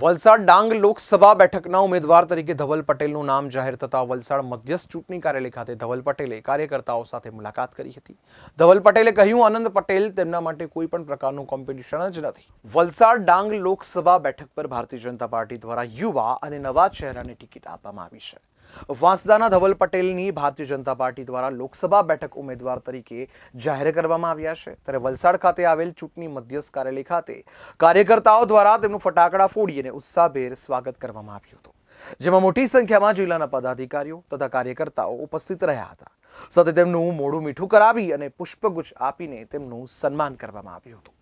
વલસાડ ડાંગ લોકસભા બેઠકના ઉમેદવાર તરીકે ધવલ પટેલનું નામ જાહેર થતા વલસાડ મધ્યસ્થ ચૂંટણી કાર્યાલય ખાતે ધવલ પટેલે કાર્યકર્તાઓ સાથે મુલાકાત કરી હતી. ધવલ પટેલે કહ્યું, આનંદ પટેલ તેમના માટે કોઈ પણ પ્રકારનું કોમ્પિટિશન જ નથી. વલસાડ ડાંગ લોકસભા બેઠક પર ભારતીય જનતા પાર્ટી દ્વારા યુવા અને નવા ચહેરાને ટિકિટ આપવામાં આવી છે. વાંસદાના ધવલ પટેલની ભારતીય જનતા પાર્ટી દ્વારા લોકસભા બેઠક ઉમેદવાર તરીકે જાહેર કરવામાં આવ્યા છે. ત્યારે વલસાડ ખાતે આવેલ ચૂંટણી મધ્યસ્થ કાર્યાલય ખાતે કાર્યકર્તાઓ દ્વારા તેમનું ફટાકડા ફોડી અને ઉત્સાહભેર સ્વાગત કરવામાં આવ્યું હતું. જેમાં મોટી સંખ્યામાં જિલ્લાના પદાધિકારીઓ તથા કાર્યકર્તાઓ ઉપસ્થિત રહ્યા હતા. સાથે તેમનું મોઢું મીઠું કરાવી અને પુષ્પગુચ્છ આપીને તેમનું સન્માન કરવામાં આવ્યું હતું.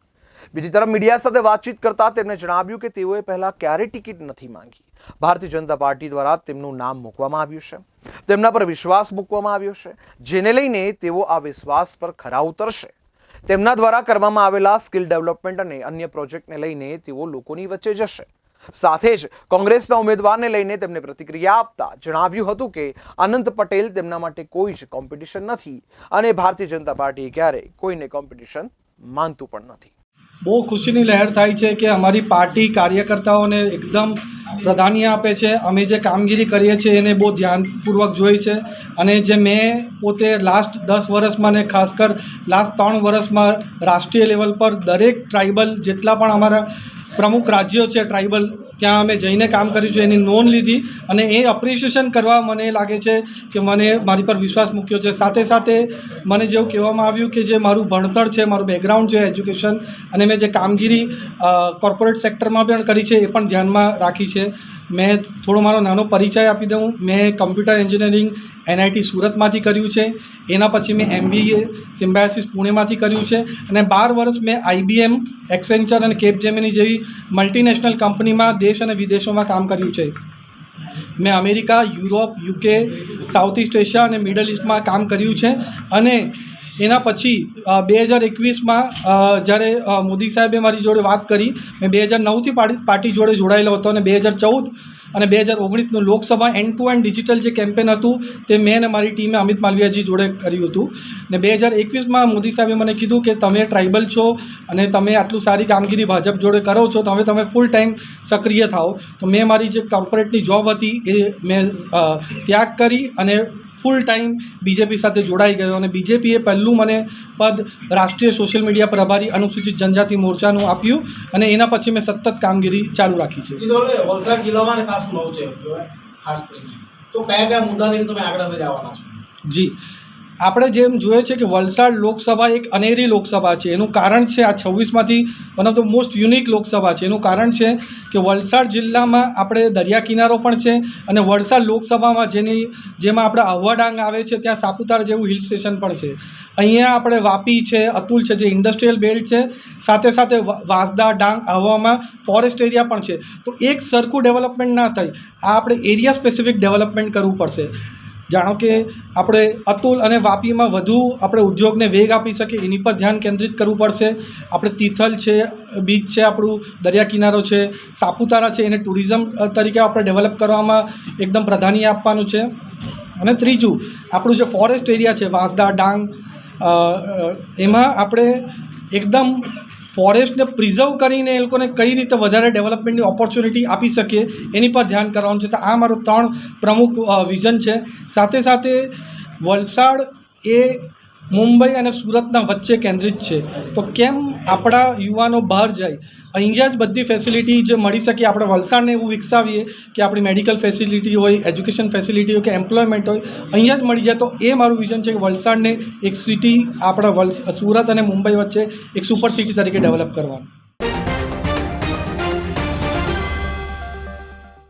બીજી તરફ મીડિયા સાથે વાતચીત કરતા તેમણે જણાવ્યું કે તેઓએ પહેલા ક્યારેય ટિકિટ નથી માંગી. ભારતીય જનતા પાર્ટી દ્વારા તેમનું નામ મૂકવામાં આવ્યું છે. તેમના પર વિશ્વાસ મૂકવામાં આવ્યો છે, જેને લઈને તેઓ આ વિશ્વાસ પર ખરા ઉતરશે. તેમના દ્વારા કરવામાં આવેલા સ્કિલ ડેવલપમેન્ટ અને અન્ય પ્રોજેક્ટને લઈને તેઓ લોકોની વચ્ચે જશે. સાથે જ કોંગ્રેસના ઉમેદવારને લઈને તેમને પ્રતિક્રિયા આપતા જણાવ્યું હતું કે અનંત પટેલ તેમના માટે કોઈ જ કોમ્પિટિશન નથી અને ભારતીય જનતા પાર્ટી ક્યારેય કોઈને કોમ્પિટિશન માનતું પણ નથી. બહુ ખુશીની લહેર થાય છે કે અમારી પાર્ટી કાર્યકર્તાઓને એકદમ પ્રાધાન્ય આપે છે. અમે જે કામગીરી કરીએ છીએ એને બહુ ધ્યાનપૂર્વક જોઈ છે. અને જે મેં પોતે લાસ્ટ દસ વર્ષમાં ને ખાસ કર લાસ્ટ ત્રણ વર્ષમાં રાષ્ટ્રીય લેવલ પર દરેક ટ્રાઇબલ જેટલા પણ અમારા પ્રમુખ રાજ્યો છે ટ્રાઇબલ ત્યાં અમે જઈને કામ કર્યું છે. એની નોંધ લીધી અને એ અપ્રિશિએશન કરવા મને લાગે છે કે મને મારી પર વિશ્વાસ મૂક્યો છે. સાથે સાથે મને જેવું કહેવામાં આવ્યું કે જે મારું ભણતર છે, મારું બેકગ્રાઉન્ડ છે એજ્યુકેશન અને મેં જે કામગીરી કોર્પોરેટ સેક્ટરમાં પણ કરી છે, એ પણ ધ્યાનમાં રાખી છે. મેં થોડો મારો નાનો પરિચય આપી દઉં. મેં કમ્પ્યુટર એન્જિનિયરિંગ એનઆઈટી સુરતમાંથી કર્યું છે. એના પછી મેં એમબીએ સિમ્બાયસિસ પુણેમાંથી કર્યું છે. અને બાર વર્ષ મેં આઈબીએમ, એક્સેન્ચર અને કેપજેમિની જેવી મલ્ટીનેશનલ કંપનીમાં દેશ અને વિદેશોમાં કામ કર્યું છે. મેં America, Europe, UK, South East Asia અને મિડલ ઇસ્ટમાં કામ કર્યું છે. અને એના પછી બે હજાર એકવીસમાં જ્યારે મોદી સાહેબે મારી જોડે વાત કરી, મેં બે હજાર નવથી પાર્ટી જોડે જોડાયેલો હતો અને બે હજાર ચૌદ અને બે હજાર ઓગણીસનું Lok Sabha end to end digital જે કેમ્પેન હતું, તે મેં અને મારી ટીમે અમિત માલવિયાજી જોડે કર્યું હતું. ને બે હજાર એકવીસમાં મોદી સાહેબે મને કીધું કે તમે ટ્રાઇબલ છો અને તમે આટલું સારી કામગીરી ભાજપ જોડે કરો છો, તો હવે તમે ફૂલ ટાઈમ સક્રિય થાઓ. તો મેં મારી જે કોર્પોરેટની જોબ હતી, એ મેં ત્યાગ કરી અને ફૂલ ટાઈમ બીજેપી સાથે જોડાઈ ગયો અને બીજેપીએ પહેલું મને પદ રાષ્ટ્રીય સોશિયલ મીડિયા પ્રભારી અનુસૂચિત જનજાતિ મોરચાનું આપ્યું અને એના પછી મેં સતત કામગીરી ચાલુ રાખી છે. વલસાડ જિલ્લામાં ને ખાસ નવું છે ખાસ કરીને. તો કયા કયા મુદ્દા લઈને તમે આગળ જવાના છો? જી. આપણે જેમ જોઈએ છે કે વલસાડ લોકસભા એક અનેરી લોકસભા છે. એનું કારણ છે આ છવ્વીસમાંથી one of the most unique Lok Sabha છે. એનું કારણ છે કે વલસાડ જિલ્લામાં આપણે દરિયા કિનારો પણ છે અને વલસાડ લોકસભામાં જેની, જેમાં આપણે આહવા ડાંગ આવે છે, ત્યાં સાપુતારા જેવું હિલ સ્ટેશન પણ છે. અહીંયા આપણે વાપી છે, અતુલ છે, જે ઇન્ડસ્ટ્રીયલ બેલ્ટ છે. સાથે સાથે વાંસદા, ડાંગ આહવામાં ફોરેસ્ટ એરિયા પણ છે. તો એક સરખું ડેવલપમેન્ટ ના થાય. આ આપણે એરિયા સ્પેસિફિક ડેવલપમેન્ટ કરવું પડશે. જાણો કે આપણે અતુલ અને વાપીમાં વધુ આપણે ઉદ્યોગને વેગ આપી શકીએ, એની પર ધ્યાન કેન્દ્રિત કરવું પડશે. આપણે તિથલ છે, બીચ છે, આપણું દરિયા કિનારો છે, સાપુતારા છે, એને ટુરિઝમ તરીકે આપણે ડેવલપ કરવામાં એકદમ પ્રાધાન્ય આપવાનું છે. અને ત્રીજું, આપણું જે ફોરેસ્ટ એરિયા છે, વાંસદા, ડાંગ એમાં આપણે એકદમ ફોરેસ્ટને પ્રિઝર્વ કરીને એ લોકોને કઈ રીતે વધારે ડેવલપમેન્ટની ઓપોર્ચ્યુનિટી આપી શકીએ એની પર ધ્યાન કરવાનું છે. તો આ મારું ત્રણ પ્રમુખ વિઝન છે. સાથે સાથે વલસાડ એ મુંબઈ અને સુરતના વચ્ચે કેન્દ્રિત છે. તો કેમ આપણા યુવાનો બહાર જાય? અહીંયા જ બધી ફેસિલિટી જે મળી શકે, આપણે વલસાડને એવું વિકસાવીએ કે આપણી મેડિકલ ફેસિલિટી હોય એજ્યુકેશન ફેસિલિટી હોય કે એમ્પ્લોયમેન્ટ હોય, અહીંયા જ મળી જાય. તો એ મારું વિઝન છે કે વલસાડને એક સિટી આપણા વલ સુરત અને મુંબઈ વચ્ચે એક સુપર સિટી તરીકે ડેવલપ કરવાનું.